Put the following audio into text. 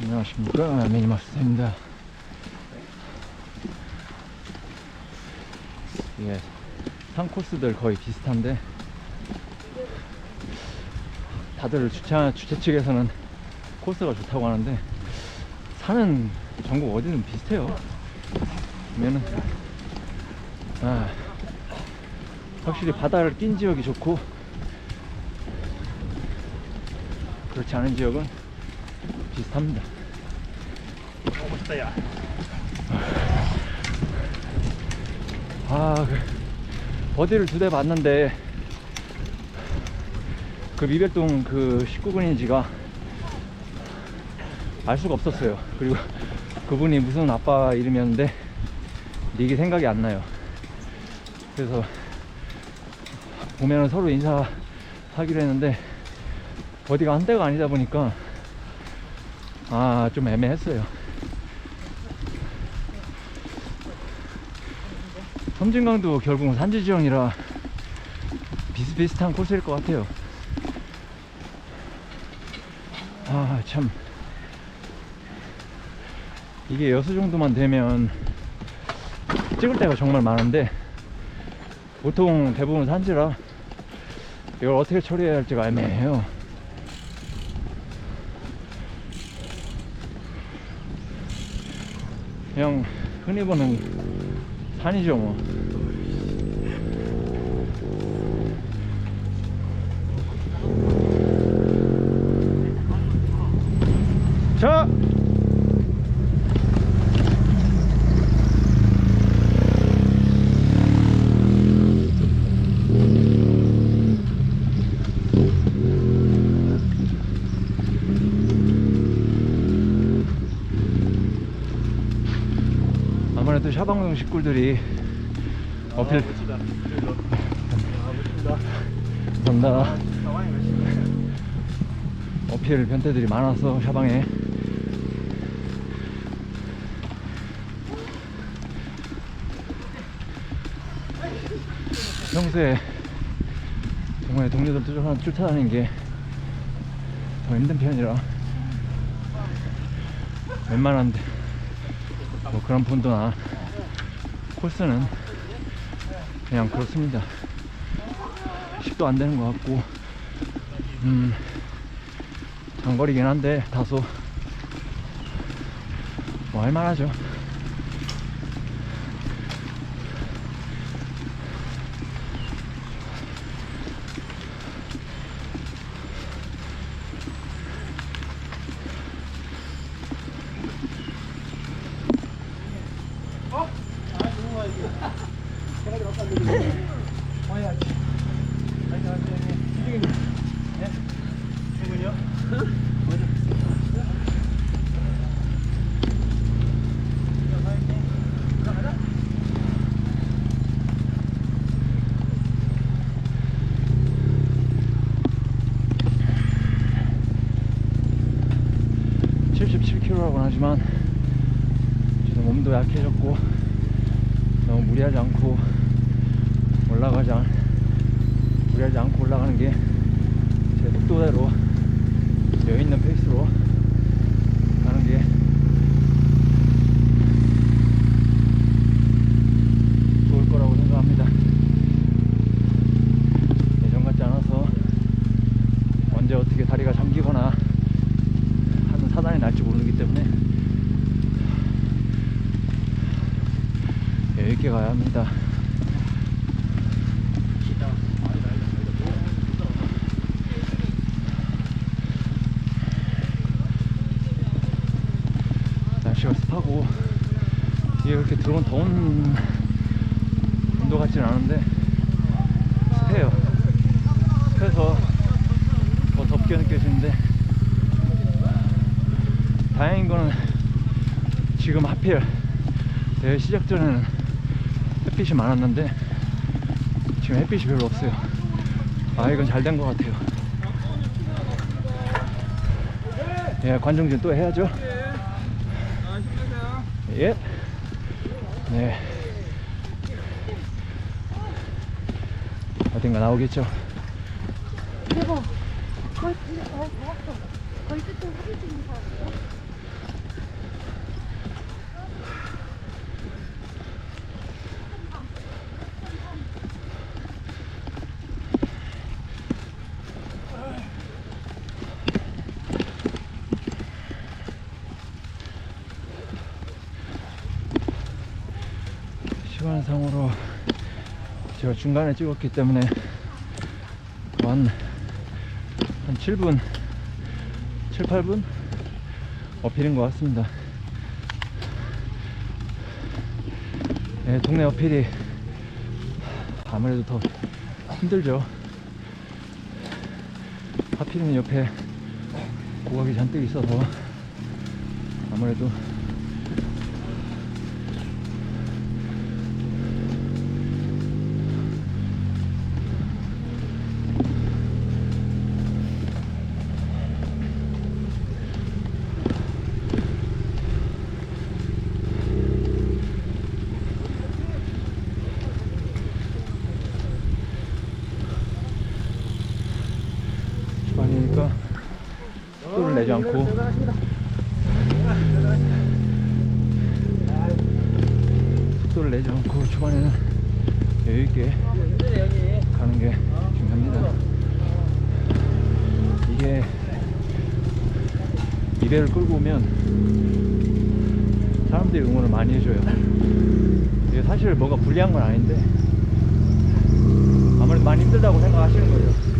안녕하십니까? 미니마스터입니다. 예, 산 코스들 거의 비슷한데 다들 주차, 주최 측에서는 코스가 좋다고 하는데 산은 전국 어디든 비슷해요. 보면은. 아, 확실히 바다를 낀 지역이 좋고 그렇지 않은 지역은 비슷합니다 멋있다 야 아, 그, 어디를 두 대 봤는데, 그 미별동 그 19군인지가 알 수가 없었어요. 그리고 그분이 무슨 아빠 이름이었는데, 이게 생각이 안 나요. 그래서, 보면은 서로 인사하기로 했는데, 어디가 한 대가 아니다 보니까, 아, 좀 애매했어요. 섬진강도 결국은 산지 지형이라 비슷비슷한 코스일 것 같아요. 아, 참. 이게 여수 정도만 되면 찍을 때가 정말 많은데 보통 대부분 산지라 이걸 어떻게 처리해야 할지가 애매해요. 그냥 흔히 보는 산이죠 뭐 자! 아무래도 샤방동 식구들이 어필 감사합니다. 어필 변태들이 많아서 샤방에. 평소에 정말 동료들 쫓아, 쫓아다니는 게 더 힘든 편이라 웬만한 뭐 그런 분도나 코스는 그냥 그렇습니다. 10도 안 되는 것 같고 음 장거리긴 한데 다소 뭐 할만하죠 7 7 k g 라고 하지만 몸도 약해졌고 너무 무리하지 않고 올라가지 않, 무리하지 않고 올라가는 게 제 속도대로 여유 있는 페이스로 가는 게 좋을 거라고 생각합니다. 예전 같지 않아서 언제 어떻게 다리가 잠기거나 하는 사단이 날지 모르기 때문에 여유 있게 가야 합니다. 날씨가 습하고 이게 그렇게 들어온 더운 온도 같지는 않은데 습해요. 습해서 더 덥게 느껴지는데 다행인 거는 지금 하필 대회 시작 전에는 햇빛이 많았는데 지금 햇빛이 별로 없어요. 아 이건 잘 된 것 같아요. 예, 관중진 또 해야죠. 예. 네. 어딘가 나오겠죠. 대박. 거의 끝에 사진 찍는 사람이에요? 시간상으로 제가 중간에 찍었기 때문에 한, 한 7분, 7, 8분 어필인 것 같습니다. 네, 동네 어필이 아무래도 더 힘들죠. 하필이면 옆에 고각이 잔뜩 있어서 아무래도 내지 않고 속도를 내지 않고 초반에는 여유 있게 가는 게 중요합니다. 이게 이배를 끌고 오면 사람들이 응원을 많이 해줘요. 이게 사실 뭐가 불리한 건 아닌데 아무래도 많이 힘들다고 생각하시는 거죠.